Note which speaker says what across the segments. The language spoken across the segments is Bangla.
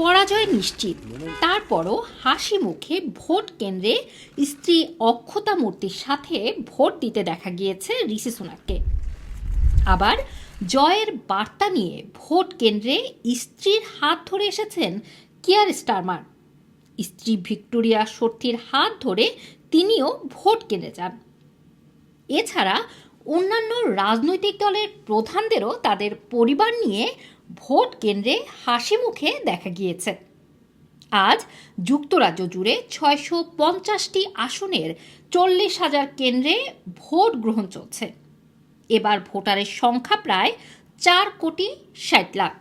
Speaker 1: পরাজয় নিশ্চিত। তারপরও হাসি মুখে ভোট কেন্দ্রে স্ত্রী অক্ষতা মূর্তির সাথে ভোট দিতে দেখা গিয়েছে ঋষি সোনাককে আবার জয়ের বার্তা নিয়ে ভোট কেন্দ্রে স্ত্রীর হাত ধরে এসেছেন কিয়ার স্টারমার। স্ত্রী ভিক্টোরিয়া সত্যির হাত ধরে তিনিও ভোট কেন্দ্রে যান। এছাড়া অন্যান্য রাজনৈতিক দলের প্রধানদেরও তাদের পরিবার নিয়ে ভোট কেন্দ্রে হাসি মুখে দেখা গিয়েছে। আজ যুক্তরাজ্য জুড়ে ছয়শো পঞ্চাশটি আসনের চল্লিশ হাজার কেন্দ্রে ভোট গ্রহণ চলছে। এবার ভোটারের সংখ্যা প্রায় চার কোটি ষাট লাখ।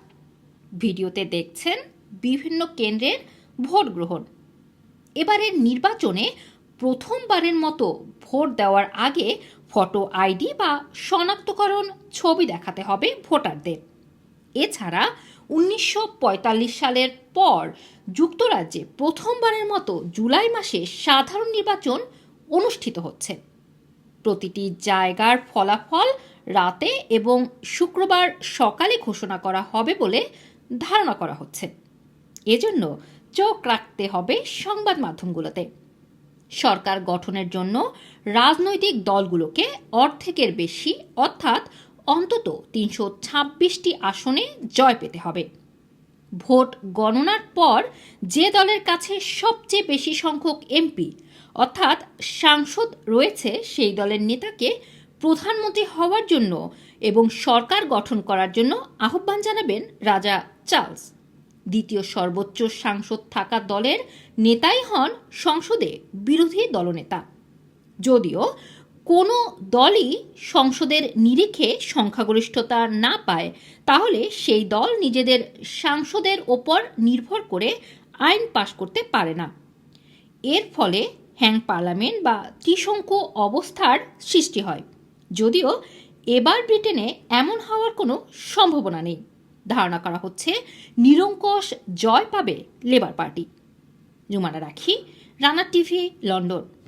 Speaker 1: ভিডিওতে দেখছেন বিভিন্ন কেন্দ্রের ভোট গ্রহণ। এবারের নির্বাচনে প্রথমবারের মতো ভোট দেওয়ার আগে ফটো আইডি বা শনাক্তকরণ ছবি দেখাতে হবে ভোটারদের। এছাড়া উনিশশো পঁয়তাল্লিশ সালের পর যুক্তরাজ্যে প্রথমবারের মতো জুলাই মাসে সাধারণ নির্বাচন অনুষ্ঠিত হচ্ছে। প্রতিটি জায়গার ফলাফল রাতে এবং শুক্রবার সকালে ঘোষণা করা হবে বলে ধারণা করা হচ্ছে। এজন্য চোখ রাখতে হবে সংবাদ মাধ্যমগুলোতে। সরকার গঠনের জন্য রাজনৈতিক দলগুলোকে অর্ধেকের বেশি, অর্থাৎ অন্তত তিনশো ছাব্বিশটি আসনে জয় পেতে হবে। ভোট গণনার পর যে দলের কাছে সবচেয়ে বেশি সংখ্যক এমপি, অর্থাৎ সাংসদ রয়েছে সেই দলের নেতাকে প্রধানমন্ত্রী হওয়ার জন্য এবং সরকার গঠন করার জন্য আহ্বান জানাবেন রাজা চার্লস। দ্বিতীয় সর্বোচ্চ সাংসদ থাকা দলের নেতাই হন সংসদে বিরোধী দলনেতা। যদিও কোনো দলই সংসদের নিরিখে সংখ্যাগরিষ্ঠতা না পায়, তাহলে সেই দল নিজেদের সাংসদের ওপর নির্ভর করে আইন পাশ করতে পারে না। এর ফলে হ্যাং পার্লামেন্ট বা ত্রিশঙ্কু অবস্থার সৃষ্টি হয়। যদিও এবার ব্রিটেনে এমন হওয়ার কোনো সম্ভাবনা নেই। ধারণা করা হচ্ছে নিরঙ্কুশ জয় পাবে লেবার পার্টি। জুমানা রাখি রানা টিভি, লন্ডন।